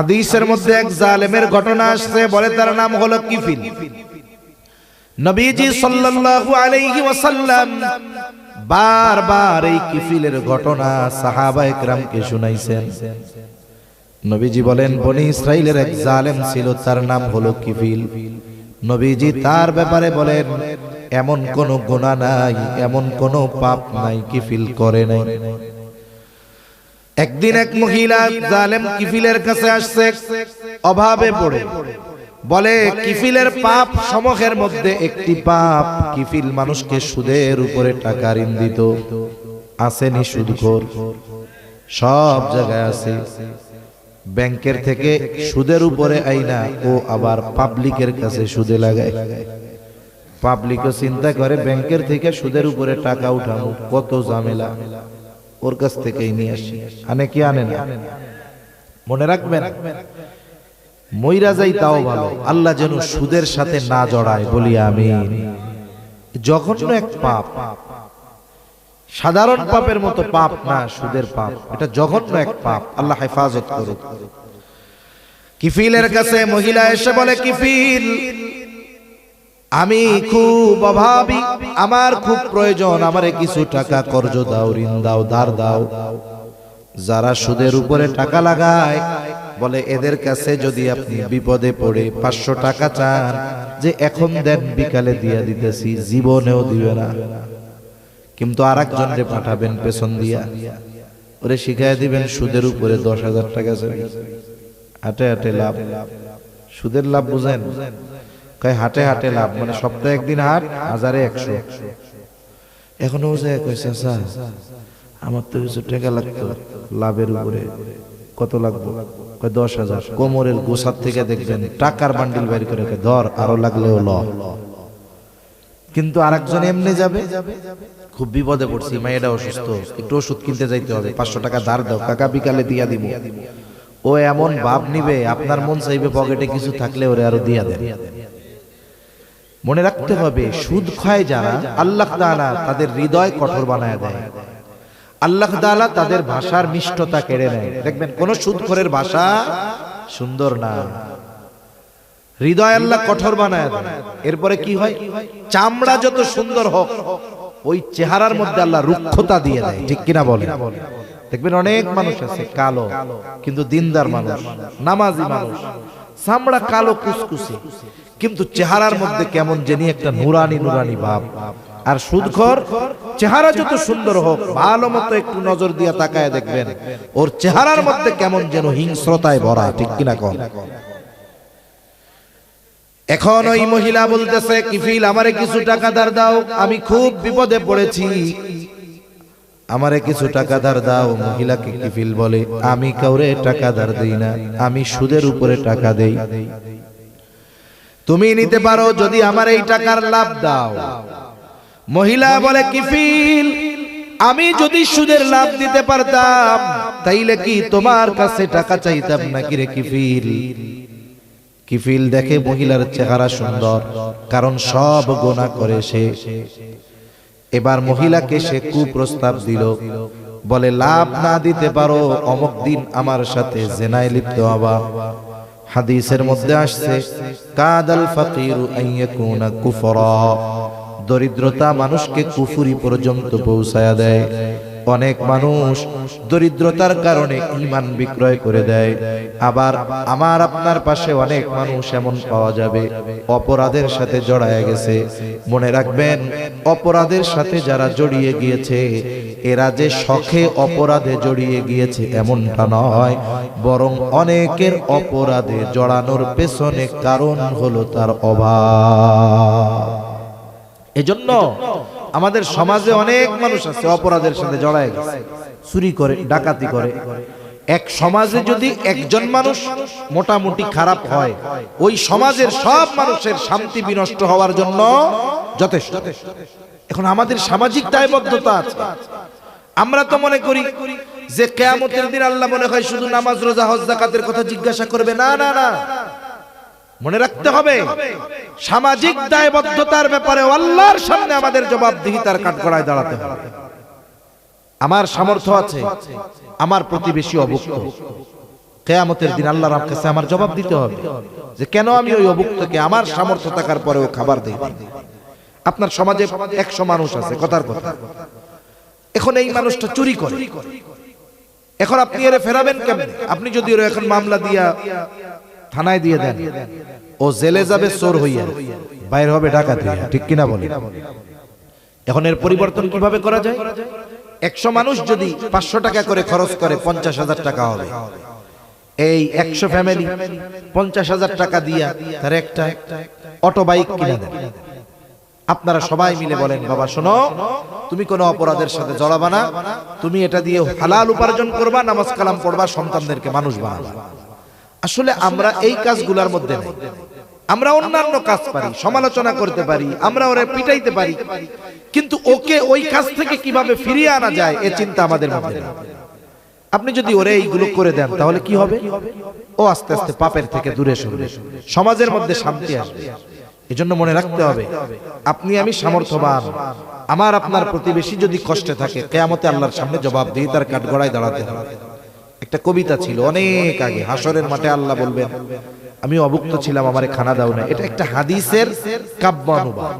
হাদিসের মধ্যে এক জালেমের ঘটনা আসছে, বলে তার নাম হলো কিফিল। নবীজি সাল্লাল্লাহু আলাইহি ওয়াসাল্লাম বারবার এই কিফিলের ঘটনা সাহাবা একরামকে শুনাইছেন। নবীজি বলেন, বনি ইসরাইলের এক জালেম ছিল, তার নাম হলো কিফিল। নবীজি তার ব্যাপারে বলেন, এমন কোন গুনাহ নাই, এমন কোন পাপ নাই, কিফিল করে নাই। একদিন এক মহিলা জালেম কিফিলের কাছে আসছে, অভাবে পড়ে। বলে, কিফিলের পাপ সমখের মধ্যে একটি পাপ। কিফিল মানুষকে সুদের উপরে টাকা ঋণ দিত। আসেনি সুদখোর। সব জায়গায় আছে। ব্যাংকের থেকে সুদের উপরে আইনা ও আবার পাবলিকের কাছে সুদে লাগায়। পাবলিকও চিন্তা করে, ব্যাংকের থেকে সুদের উপরে টাকা উঠানো কত ঝামেলা। ওর কাছ থেকেই নিয়ে আসি। আনে কি আনে না? মনে রাখবেন, মইরা যাই তাও ভালো, আল্লাহ যেন সুদের সাথে না জড়ায় বলি আমি জঘন্য এক পাপ। সাধারণ পাপের মতো পাপ না, সুদের পাপ। এটা জঘন্য এক পাপ। আল্লাহ হেফাজত করুক। কিফিলের কাছে মহিলা এসে বলে, কিফিল, আমি খুব অভাবী। আমার খুব প্রয়োজন, আমারে কিছু টাকা কর্জ দাও, ঋণ দাও, ধার দাও। যারা সুদের উপরে টাকা লাগায়, বলে এদের কাছে যদি আপনি বিপদে পড়ে পাঁচশো টাকা চান, যে এখন দেন, বিকালে দিয়া দিতেছি, জীবনেও দিবে না। কিন্তু আর একজনকে পাঠাবেন পেছন দিয়া। ওরে শিখাই দিবেন, সুদের উপরে দশ হাজার টাকা হাটে হাটে লাভ। সুদের লাভ বুঝেন? কয়, হাটে হাটে লাভ মানে সপ্তাহে একদিন হাট, হাজারে একশো। এখনও যে কইছে স্যার আমার তো কিছু টাকা লাগতো, লাভের উপরে কত লাগবে? কয়, দশ হাজার। কোমরের গোসার থেকে দেখবেন টাকার বান্ডিল বের করে ধর, আরও লাগলেও ল। কিন্তু আরেকজন এমনি যাবে, খুব বিপদে পড়ছি মেয়েটা অসুস্থ, একটু ওষুধ কিনতে যাইতে হবে, পাঁচশো টাকা ধার দাও, কাকা বিকালে দিয়া দিব ও এমন ভাব নিবে, আপনার মন চাইবে পকেটে কিছু থাকলে ওরে আরও দিয়া দেন। মনে রাখতে হবে, সুদ খায় যারা আল্লাহ তাআলা তাদের হৃদয় কঠোর বানায় দেয়। আল্লাহ তাআলা তাদের ভাষার মিষ্টতা কেড়ে নেয়। দেখবেন, কোন সুদখোরের ভাষা সুন্দর না। হৃদয় আল্লাহ কঠোর বানায় দেয়। এরপরে কি হয়? চামড়া যত সুন্দর হোক, ওই চেহারার মধ্যে আল্লাহ রুক্ষতা দিয়ে দেয়। ঠিক কিনা বলে দেখবেন, অনেক মানুষ আছে, কালো, কিন্তু দিনদার মানুষ, নামাজি মানুষ। চামড়া কালো কুসকুসি। কিন্তু চেহারার মধ্যে কেমন জানি একটা নুরানি নুরানি ভাব। আর সুদখর চেহারা যত সুন্দর হোক, ভালো মতো একটু নজর দিয়া তাকায় দেখবেন, ওর চেহারার মধ্যে কেমন যেন হিংস্রতায় ভরা, ঠিক কিনা কন? এখন ওই মহিলা বলতেছে, কিফিল, আমারে কিছু টাকা দার দাও, আমি খুব বিপদে পড়েছি। আমারে কিছু টাকা ধার দাও, মহিলাকে কিফিল বলে? আমি কাউরে টাকা ধার দেই না, আমি সুদের উপরে টাকা দেই। তুমি নিতে পারো যদি আমার এই টাকার লাভ দাও। মহিলা বলে কিফিল আমি যদি সুদের লাভ দিতে পারতাম, তাইলে কি তোমার কাছে টাকা চাইতাম নাকি রে কিফিল কিফিল দেখে মহিলার চেহারা সুন্দর, কারণ সব গোনা করে সে। এবার মহিলাকে সে কুপ্রস্তাব দিল। বলে লাভ না দিতে পারো অমক দিন আমার সাথে জেনায় লিপ্ত হবা। হাদিসের মধ্যে আসছে কাদাল ফাকিরু আইয়াকুনা কুফরা। দরিদ্রতা মানুষকে কুফুরি পর্যন্ত পৌঁছায়া দেয়। অনেক মানুষ দরিদ্রতার কারণে ইমান বিক্রয় করে দেয়। আবার আমার আপনার পাশে অনেক মানুষ এমন পাওয়া যাবে, অপরাধের সাথে জড়ায় গেছে। মনে রাখবেন, অপরাধের সাথে যারা জড়িয়ে গিয়েছে, এরা যে শখে অপরাধে জড়িয়ে গিয়েছে এমনটা নয়, বরং অনেকের অপরাধে জড়ানোর পেছনে কারণ হলো তার অভাব। এজন্য আমাদের সমাজে অনেক মানুষ আছে অপরাধের সাথে জড়ায় গেছে। চুরি করে ডাকাতি করে এক সমাজে যদি একজন মানুষ মোটামুটি খারাপ হয় ওই সমাজের সব মানুষের শান্তি বিনষ্ট হওয়ার জন্য যথেষ্ট। এখন আমাদের সামাজিক দায়বদ্ধতা আছে। আমরা তো মনে করি যে কেয়ামতের দিন আল্লাহ মনে হয় শুধু নামাজ রোজা হজ জাকাতের কথা জিজ্ঞাসা করবে। না না না। মনে রাখতে হবে, সামাজিক দায়বদ্ধতার ব্যাপারে আল্লাহর সামনে আমাদের জবাবদিহিতার কাঠগড়ায় দাঁড়াতে হবে। আমার সামর্থ্য আছে, আমার প্রতিবেশী অভুক্ত। কেয়ামতের দিন আল্লাহর কাছে আমার জবাব দিতে হবে যে কেন আমি ওই অভুক্তকে আমার সামর্থ্য থাকার পরেও খাবার দিই আপনার সমাজে একশো মানুষ আছে, কথার কথা। এখন এই মানুষটা চুরি করে। এখন আপনি এর ফেরাবেন কেমন? আপনি যদি এখন মামলা দিয়া থানায় দিয়ে দেন। ও জেলে যাবে, চোর হইয়া। বাইর হবে ডাকাত। ঠিক কিনা বলে? এখন এর পরিবর্তন কীভাবে করা যায়? একশো মানুষ যদি পাঁচশো টাকা করে খরচ করে, পঞ্চাশ হাজার টাকা হবে। এই একশো ফ্যামিলি পঞ্চাশ হাজার টাকা দিয়া তার একটা অটো বাইক কিনে দেন। আপনারা সবাই মিলে বলেন, বাবা, শোনো, তুমি কোনো অপরাধের সাথে জড়াবা না। তুমি এটা দিয়ে হালাল উপার্জন করবা, নামাজ কালাম পড়বা, সন্তানদেরকে মানুষ বানাবা। আসলে আমরা এই কাজগুলোর মধ্যে নেই। আমরা অন্যান্য কাজ পারি সমালোচনা করতে পারি আমরা ওরে পিটাইতে পারি। কিন্তু ওকে ওই কাজ থেকে কীভাবে ফিরিয়ে আনা যায় এ চিন্তা আমাদের মধ্যে নেই। আপনি যদি ওরে এইগুলো করে দেন তাহলে কি হবে? ও আস্তে আস্তে পাপের থেকে দূরে সরবে সমাজের মধ্যে শান্তি আসবে। এজন্য মনে রাখতে হবে আপনি আমি সামর্থ্যবান। আমার আপনার প্রতিবেশী যদি কষ্টে থাকে কেয়ামতে আল্লাহর সামনে জবাব দিয়ে তার কাঠগড়ায় দাঁড়াতে হবে একটা কবিতা ছিল, অনেক আগে হাসরের মাঠে আল্লাহ বলবেন, আমি অভুক্ত ছিলাম, আমার খানা দাও না। এটা একটা হাদিসের কাব্য অনুবাদ।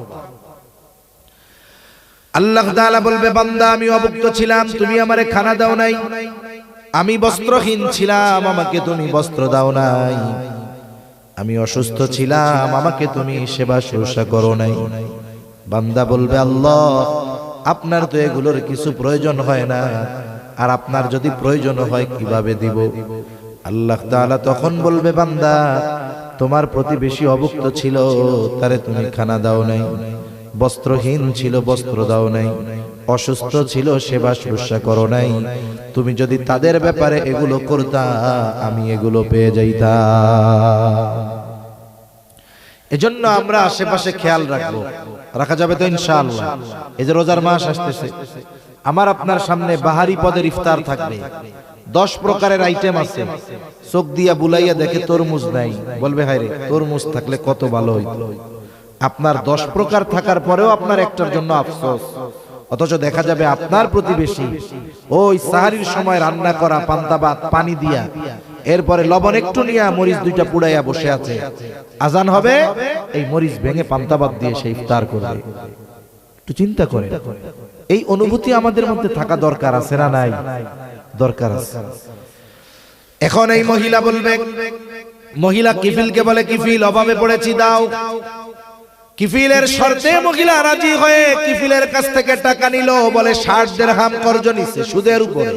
আল্লাহ তাআলা বলবে, বান্দা, আমি অভুক্ত ছিলাম, তুমি আমারে খানা দাও নাই। আমি বস্ত্রহীন ছিলাম, আমাকে তুমি বস্ত্র দাও নাই। আমি অসুস্থ ছিলাম, আমাকে তুমি সেবা শুশ্রূষা করো নাই। বান্দা বলবে, আল্লাহ, আপনার তো এগুলোর কিছু প্রয়োজন হয় না। আর আপনার যদি প্রয়োজন হয়, কীভাবে দিব? আল্লাহ তাআলা তখন বলবে, বান্দা, তোমার প্রতিবেশী অভুক্ত ছিল, তারে তুমি খানা দাও নাই। বস্ত্রহীন ছিল, বস্ত্র দাও নাই। অসুস্থ ছিল, সেবা শুশ্রূষা করো নাই। তুমি যদি তাদের ব্যাপারে এগুলো করতা, আমি এগুলো পেয়ে যাইতা এজন্য আমরা আশেপাশে খেয়াল রাখব। রাখা যাবে তো ইনশাআল্লাহ। এই যে রোজার মাস আসতেছে। আমার আপনার সামনে বাহারি পদের ইফতার থাকবে। দশ প্রকারের আইটেম আছে। চোখ দিয়া বুলাইয়া দেখে তরমুজ নাই। বলবে হায় রে তরমুজ থাকলে কত ভালো আপনার দশ প্রকার থাকার পরেও আপনার একটার জন্য আফসোস। অথচ দেখা যাবে আপনার প্রতিবেশী, ওই সাহারির সময় রান্না করা পান্তাবাত পানি দিয়া, এরপরে লবণ একটু নিয়ে মরিচ দুইটা পুড়াইয়া বসে আছে। আজান হবে, এই মরিচ ভেঙে পান্তাবাত দিয়ে সেই ইফতার করবে। একটু চিন্তা করে এই অনুভূতি আমাদের মধ্যে থাকা দরকার আছে না নাই? দরকার আছে। এখন এই মহিলা বলবে মহিলা কিফিলকে বলে কিফিল অভাবে পড়েছি দাও। কিফিলের শর্তে মহিলা রাজি হয়ে কিফিলের কাছ থেকে টাকা নিল বলে ষাট দেড়হাম কর্জ নিছে সুদের উপরে।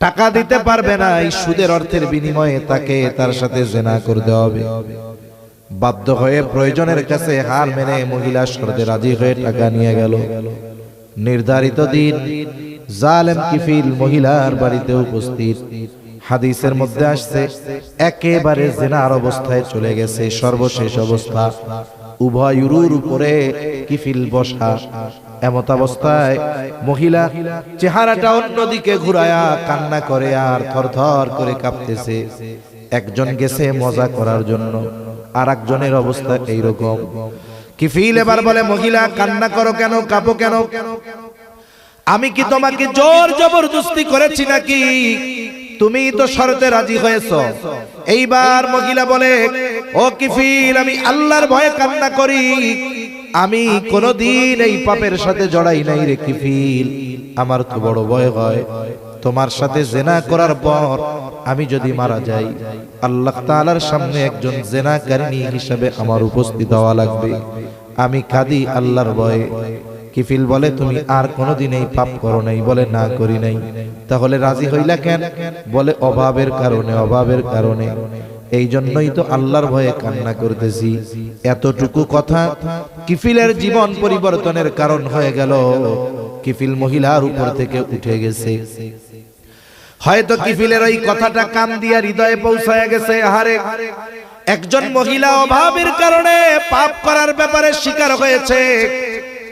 টাকা দিতে পারবে না এই সুদের অর্থের বিনিময়ে তাকে তার সাথে জেনা করতে হবে। বাধ্য হয়ে প্রয়োজনের কাছে হার মেনে মহিলা শর্তে রাজি হয়ে টাকা নিয়ে গেল। নির্ধারিত দিন। জালেম কিফিল মহিলার বাড়িতে উপস্থিত। হাদিসের মধ্যে আসছে, একেবারে জেনার অবস্থায় চলে গেছে, সর্বশেষ অবস্থা। উভয়ুরুর উপরে কিফিল বসা। এমত অবস্থায় মহিলা চেহারাটা অন্যদিকে ঘুরায়া কান্না করে আর থরথর করে কাঁপতেছে। একজন গেছে মজা করার জন্য আর একজনের অবস্থা এইরকম। কিফিল এবার বলে, মহিলা, কান্না করো কেন? কাঁপো কেন? আমি কি তোমাকে জোর জবরদস্তি করেছি নাকি? তুমি তো শরতে রাজি হয়েছ। এইবার মহিলা বলে, ও কিফিল আমি আল্লাহর ভয়ে কান্না করি। আমি কোনদিন এই পাপের সাথে জড়াই নাই রে কিফিল আমার তো বড় ভয় হয়। তোমার সাথে জেনা করার পর আমি যদি মারা যাই আল্লাহ তালার সামনে একজন জেনাকারিনী হিসাবে আমার উপস্থিত হওয়া লাগবে। আমি কাঁদি আল্লাহর ভয়ে। কিফিল বলে তুমি আর কোনোদিন এই পাপ করো নাই বলে না করি নাই। তাহলে রাজি হইলা কেন? বলে অভাবের কারণে অভাবের কারণে। এই জন্যই তো আল্লাহর ভয়ে কান্না করতেছি। এতটুকু কথা কিফিলের জীবন পরিবর্তনের কারণ হয়ে গেল। কিফিল মহিলার উপর থেকে উঠে গেছে। হয়তো কিফিলের ওই কথাটা কান দিয়া হৃদয়ে পৌঁছায় গেছে? আহারে, একজন মহিলা অভাবের কারণে পাপ করার ব্যাপারে শিকার হয়েছে,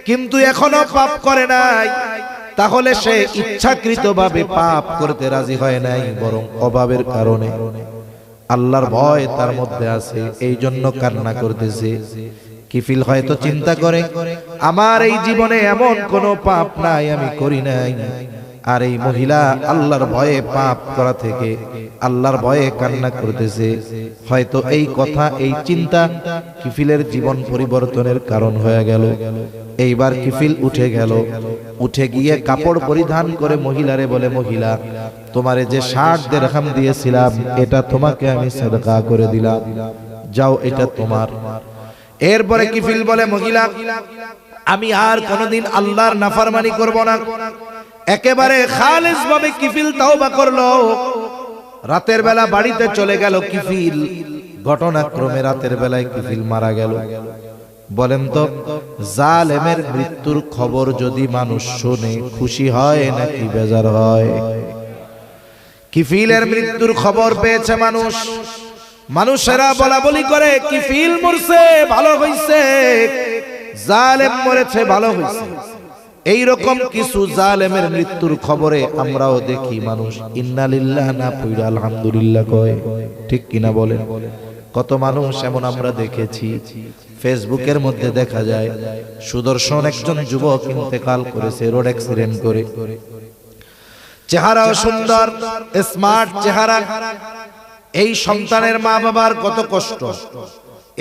কিন্তু এখনও পাপ করে নাই। তাহলে সে ইচ্ছাকৃতভাবে পাপ করতে রাজি হয় নাই, বরং অভাবের কারণে। আল্লাহর ভয় তার মধ্যে আছে এই জন্য কান্না করতেছে। কিফিল হয়তো চিন্তা করে, আমার এই জীবনে এমন কোনো পাপ নাই, আমি করি নাই। আর এই মহিলা আল্লাহর ভয়ে পাপ করা থেকে আল্লাহর ভয়ে কান্না করতেছে। হয়তো এই কথা, এই চিন্তা কিফিলের জীবন পরিবর্তনের কারণ হয়ে গেল। এইবার কিফিল উঠে গেল। উঠে গিয়ে কাপড় পরিধান করে মহিলারে বলে, মহিলা, তোমারে যে ষাট দেড়হাম দিয়েছিলাম, এটা তোমাকে আমি সাদকা করে দিলাম। যাও, এটা তোমার। এরপরে কিফিল বলে, মহিলা, আমি আর কোনোদিন আল্লাহর নাফারমানি করব না। একেবারে খালেস ভাবে কিফিল তাওবা করল। রাতের বেলা বাড়িতে চলে গেল কিফিল। ঘটনাক্রমে রাতের বেলায় কিফিল মারা গেল। বলেন তো, জালেমের মৃত্যুর খবর যদি মানুষ শুনে খুশি হয় নাকি বেজার হয়? কিফিলের মৃত্যুর খবর পেয়েছে মানুষ। মানুষেরা বলা বলি করে, কিফিল মরছে, ভালো হইছে। জালেম মরেছে, ভালো হইছে। এই রকম কিছু জালেমের মৃত্যুর খবরে আমরাও দেখি মানুষ। ইন্নালিল্লাহ না পইরা আলহামদুলিল্লাহ কয়। ঠিক কিনা বলেন? কত মানুষ এমন আমরা দেখেছি। ফেসবুকের মধ্যে দেখা যায় সুদর্শন একজন যুবক ইন্তেকাল করেছে রোড অ্যাক্সিডেন্ট করে। চেহারাও সুন্দর স্মার্ট চেহারা। এই সন্তানের মা বাবার কত কষ্ট।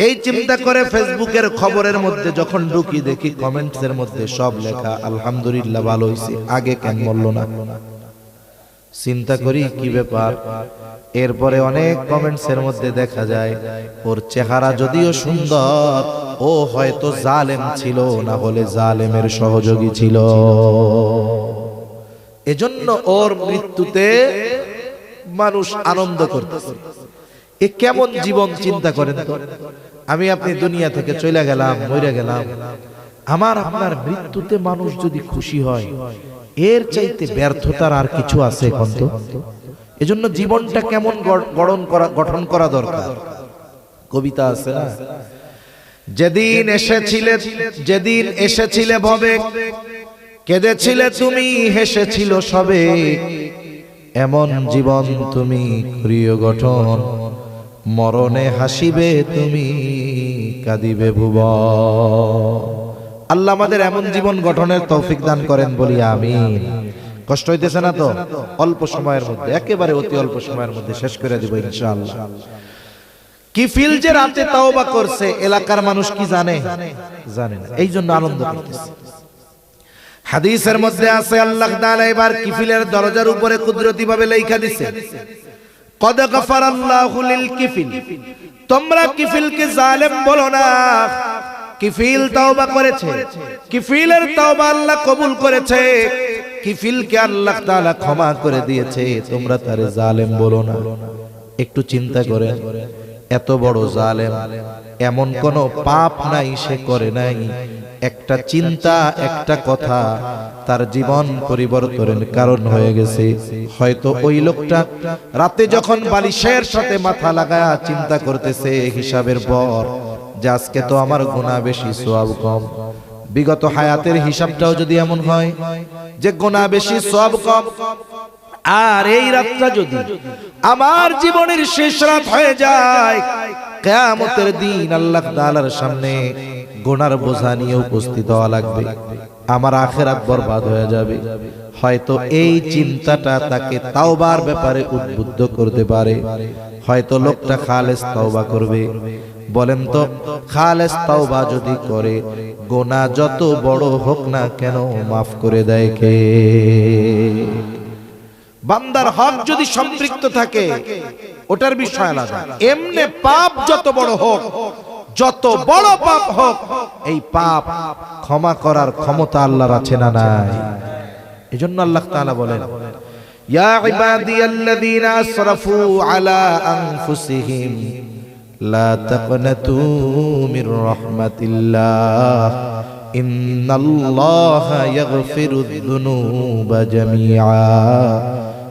এই চিন্তা করে ফেসবুকের খবরের মধ্যে যখন ঢুকি দেখি কমেন্টস এর মধ্যে সব লেখা আলহামদুলিল্লাহ ভালো হইছে। আগে কেন মরল না? চিন্তা করি কি ব্যাপার? এরপরে অনেক কমেন্টস এর মধ্যে দেখা যায় ওর চেহারা যদিও সুন্দর ও হয়তো জালেম ছিল না হলে জালেমের সহযোগী ছিল। এজন্য ওর মৃত্যুতে মানুষ আনন্দ করতেছে। এ কেমন জীবন চিন্তা করেন তো? আমি আপনি দুনিয়া থেকে চলে গেলাম মরে গেলাম। আমার আপনার মৃত্যুতে মানুষ যদি খুশি হয় এর চাইতে ব্যর্থতার আর কিছু আছে এখন তো এজন্য জীবনটা কেমন গড়ন করা গঠন করা দরকার? কবিতা আছে না? যেদিন এসেছিলে যেদিন এসেছিলে ভবে কেঁদেছিলে তুমি হেসেছিল সবে। এমন জীবন তুমি করিও গঠন। মরণে হাসিবে তুমি, কাঁদিবে ভুব। আল্লাহ আমাদের এমন জীবন গঠনের তৌফিক দান করেন বলি আমিন। কষ্ট হইতেছে না তো? অল্প সময়ের মধ্যে, একেবারে অতি অল্প সময়ের মধ্যে শেষ করে দিব ইনশাআল্লাহ। কি ফিল যে রাতে তাওবা করছে, এলাকার মানুষ কি জানে? জানে না এই জন্য আনন্দ করতেছে। হাদিসের মধ্যে আছে, আল্লাহ তাআলা এবার কিফিলের দরজার উপরে কুদরতি ভাবে লেখা দিছে। কদ গফার আল্লাহু লিল কিফিল তোমরা কিফিলকে জালেম বলো না। কিফিল তওবা করেছে। কিফিলের তওবা আল্লাহ কবুল করেছে। কিফিলকে আল্লাহ তাআলা ক্ষমা করে দিয়েছে। তোমরা তারে জালেম বলো না। একটু চিন্তা করেন। এত বড় জালেম। এমন কোন পাপ নাই, সে করে নাই। একটা চিন্তা, একটা কথা তার জীবন পরিবর্তনের কারণ হয়ে গেছে। হয়তো ওই লোকটা রাতে যখন বালিশের সাথে মাথা লাগায়া চিন্তা করতেছে হিসাবের পর, যে আজকে তো আমার গুণা বেশি সোয়াব কম। বিগত হায়াতের হিসাবটাও যদি এমন হয়, যে গোনা বেশি সব কম আর এই রাতটা যদি আমার জীবনের শেষ রাত হয়ে যায়, কেয়ামতের দিন আল্লাহ তাআলার সামনে গোনার বোঝা নিয়ে উপস্থিত হওয়া লাগবে। আমার আখেরাত বরবাদ হয়ে যাবে। হয়তো এই চিন্তাটা তাকে তাওবার ব্যাপারে উদ্বুদ্ধ করতে পারে। হয়তো লোকটা খালেস তাওবা করবে। বলেন তো, খালেস তাওবা যদি করে, গোনা যত বড় হোক না কেন মাফ করে দেয় কে? বান্দার হক যদি সম্পৃক্ত থাকে, ওটার বিষয় আলাদা। এমনে পাপ যত বড় হোক, যত বড় পাপ হোক, এই পাপ ক্ষমা করার ক্ষমতা আল্লাহর আছে না নাই? এজন্য আল্লাহ তাআলা বলেন, ইয়া ইবাদিয়াল্লাযীনা আসরাফু আলা আনফুসিহিম, লা তাকনাতু মির রাহমাতিল্লাহ, ইন্নাল্লাহা ইয়াগফিরুদ যুনুবা জামিআ।